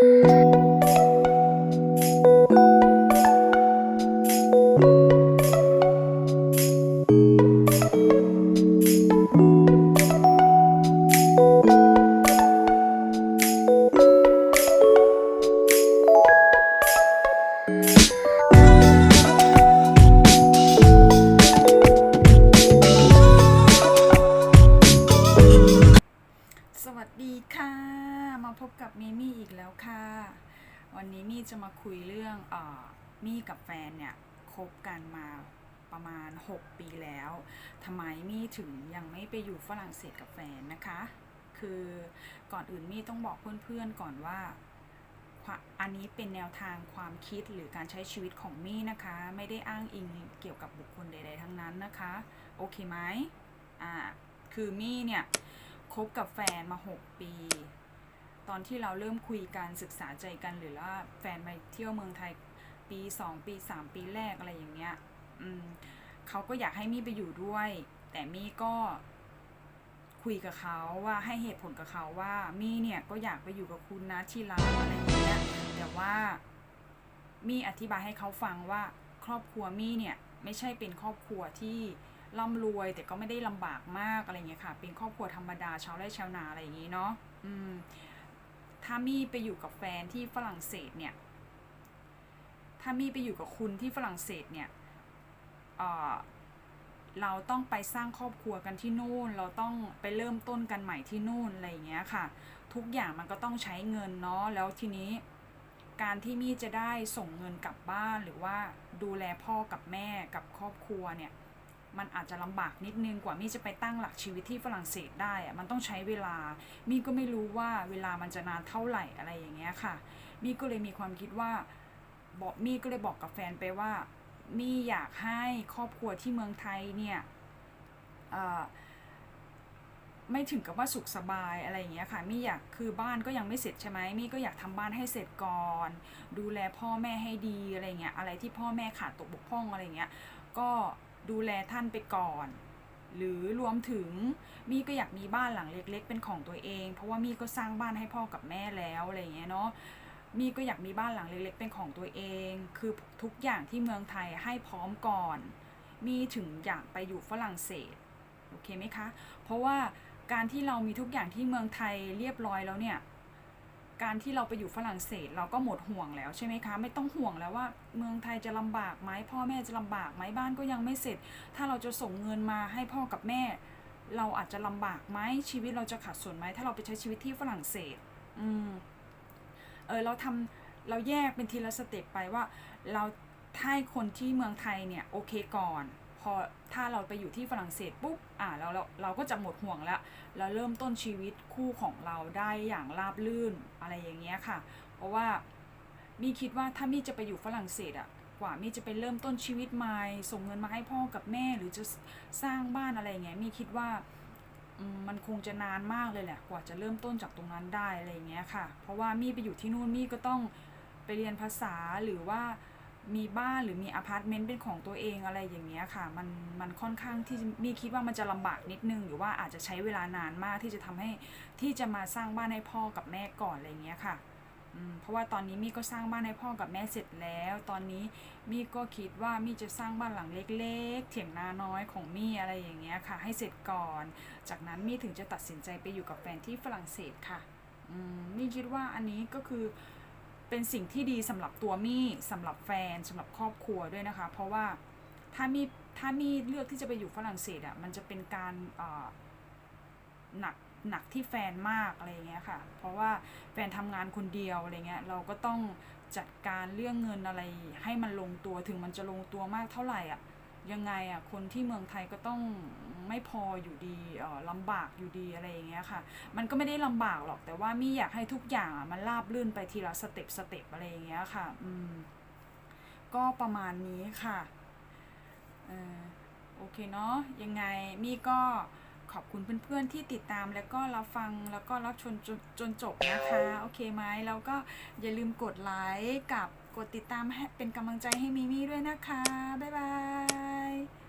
สวัสดีค่ะ มาพบกับเมมี่อีกแล้วค่ะ วันนี้มี่จะมาคุยเรื่องออมี่กับแฟนเนี่ยคบกันมาประมาณ 6 ปีแล้วทำไมมี่ถึงยังไม่ไปอยู่ฝรั่งเศสกับแฟนนะคะ คือก่อนอื่นมี่ต้องบอกเพื่อนๆก่อนว่า อันนี้เป็นแนวทางความคิดหรือการใช้ชีวิตของมี่นะคะ ไม่ได้อ้างอิงเกี่ยวกับบุคคลใด ๆ ทั้งนั้นนะคะ โอเคไหมอ่าคือมี่เนี่ยคบกับแฟนมา 6 ปี ตอนที่เราเริ่มคุยกันศึกษาใจกันหรือว่าแฟนมาเที่ยวเมืองไทยปี 2 ปี 3 ปีแรกอะไรอย่างเงี้ยอืมเขาก็อยากให้มี่ไปอยู่ด้วย แต่มี่ก็คุยกับเขาว่าให้เหตุผลกับเขาว่ามี่เนี่ยก็อยากไปอยู่กับคุณนะที่ร้านอะไรอย่างเงี้ยแต่ว่ามี่อธิบายให้เขาฟังว่าครอบครัวมี่เนี่ยไม่ใช่เป็นครอบครัวที่ร่ำรวยแต่ก็ไม่ได้ลำบากมากอะไรเงี้ยค่ะ เป็นครอบครัวธรรมดาชาวไร่ชาวนาอะไรอย่างงี้เนาะอืม ถ้ามี่ไปอยู่กับแฟนที่ฝรั่งเศสเนี่ย ถ้ามี่ไปอยู่กับคุณที่ฝรั่งเศสเนี่ยเอ่อเราต้องไปสร้างครอบครัวกันที่นู่น เราต้องไปเริ่มต้นกันใหม่ที่นู่นอะไรอย่างเงี้ยค่ะ ทุกอย่างมันก็ต้องใช้เงินเนาะ แล้วทีนี้การที่มี่จะได้ส่งเงินกลับบ้านหรือว่าดูแลพ่อกับแม่กับครอบครัวเนี่ย มันอาจจะลำบากนิดนึงกว่ามี่จะไปตั้งหลักชีวิตที่ฝรั่งเศสได้อะมันต้องใช้เวลา มี่ก็ไม่รู้ว่าเวลามันจะนานเท่าไหร่อะไรอย่างเงี้ยค่ะ มี่ก็เลยมีความคิดว่าบอกมี่ก็เลยบอกกับแฟนไปว่า มี่อยากให้ครอบครัวที่เมืองไทยเนี่ยไม่ถึงกับว่าสุขสบายอะไรอย่างเงี้ยค่ะมี่อยากคือบ้านก็ยังไม่เสร็จใช่ไหมมี่ก็อยากทำบ้านให้เสร็จก่อน ดูแลพ่อแม่ให้ดีอะไรเงี้ยอะไรที่พ่อแม่ขาดตกบกพร่องอะไรเงี้ยก็ ดูแลท่านไปก่อน หรือรวมถึงมี่ก็อยากมีบ้านหลังเล็ก ๆ เป็นของตัวเอง เพราะว่ามี่ก็สร้างบ้านให้พ่อกับแม่แล้วอะไรอย่างเงี้ยเนาะมี่ก็อยากมีบ้านหลังเล็ก ๆ เป็นของตัวเอง คือทุกอย่างที่เมืองไทยให้พร้อมก่อน มี่ถึงอยากไปอยู่ฝรั่งเศสโอเคไหมคะ เพราะว่าการที่เรามีทุกอย่างที่เมืองไทยเรียบร้อยแล้วเนี่ย การที่เราไปอยู่ฝรั่งเศส เราก็หมดห่วงแล้วใช่ไหมคะ ไม่ต้องห่วงแล้วว่าเมืองไทยจะลำบากไหมพ่อแม่จะลำบากไหมบ้านก็ยังไม่เสร็จ ถ้าเราจะส่งเงินมาให้พ่อกับแม่ เราอาจจะลำบากไหมชีวิตเราจะขัดสนไหมถ้าเราไปใช้ชีวิตที่ฝรั่งเศส อืมเออเราทำเราแยกเป็นทีละสเต็ปไปว่า เราให้คนที่เมืองไทยเนี่ยโอเคก่อน พอถ้าเราไปอยู่ที่ฝรั่งเศสปุ๊บอ่าเราเราเราก็จะหมดห่วงแล้วเราเริ่มต้นชีวิตคู่ของเราได้อย่างราบรื่นอะไรอย่างเงี้ยค่ะ เพราะว่ามี่คิดว่าถ้ามี่จะไปอยู่ฝรั่งเศสอะกว่ามี่จะไปเริ่มต้นชีวิตใหม่ส่งเงินมาให้พ่อกับแม่หรือจะสร้างบ้านอะไรอย่างเงี้ยมี่คิดว่ามันคงจะนานมากเลยแหละกว่าจะเริ่มต้นจากตรงนั้นได้อะไรอย่างเงี้ยค่ะ เพราะว่ามี่ไปอยู่ที่นู่นมี่ก็ต้องไปเรียนภาษาหรือว่า มีบ้านหรือมีอพาร์ตเมนต์เป็นของตัวเองอะไรอย่างเงี้ยค่ะ มันมันค่อนข้างที่มี่คิดว่ามันจะลำบากนิดนึง หรือว่าอาจจะใช้เวลานานมากที่จะทำให้ที่จะมาสร้างบ้านให้พ่อกับแม่ก่อนอะไรเงี้ยค่ะเพราะว่าตอนนี้มี่ก็สร้างบ้านให้พ่อกับแม่เสร็จแล้ว ตอนนี้มี่ก็คิดว่ามี่จะสร้างบ้านหลังเล็ก ๆ เถียงนาน้อยของมี่อะไรอย่างเงี้ยค่ะ ให้เสร็จก่อน จากนั้นมี่ถึงจะตัดสินใจไปอยู่กับแฟนที่ฝรั่งเศสค่ะมี่คิดว่าอันนี้ก็คือ เป็นสิ่งที่ดีสำหรับตัวมี่สำหรับแฟนสำหรับครอบครัวด้วยนะคะ เพราะว่าถ้ามี่ถ้ามี่เลือกที่จะไปอยู่ฝรั่งเศสอะมันจะเป็นการอ่อหนักหนักที่แฟนมากอะไรอย่างเงี้ยค่ะ เพราะว่าแฟนทำงานคนเดียวอะไรเงี้ยเราก็ต้องจัดการเรื่องเงินอะไรให้มันลงตัวถึงมันจะลงตัวมากเท่าไหร่อะยังไงอะคนที่เมืองไทยก็ต้อง ไม่พออยู่ดีเอ่อลำบากอยู่ดีอะไรอย่างเงี้ยค่ะ มันก็ไม่ได้ลำบากหรอกแต่ว่ามี่อยากให้ทุกอย่างมันราบรื่นไปทีละสเต็ปสเต็ปอะไรอย่างเงี้ยค่ะ อืม ก็ประมาณนี้ค่ะเออโอเคเนาะยังไงมี่ก็ขอบคุณเพื่อนๆที่ติดตามแล้วก็รับฟังแล้วก็รับชมจนจนจบนะคะ โอเคไหมแล้วก็อย่าลืมกดไลค์กับกดติดตามเป็นกำลังใจให้มิมี่ด้วยนะคะ บ๊ายบาย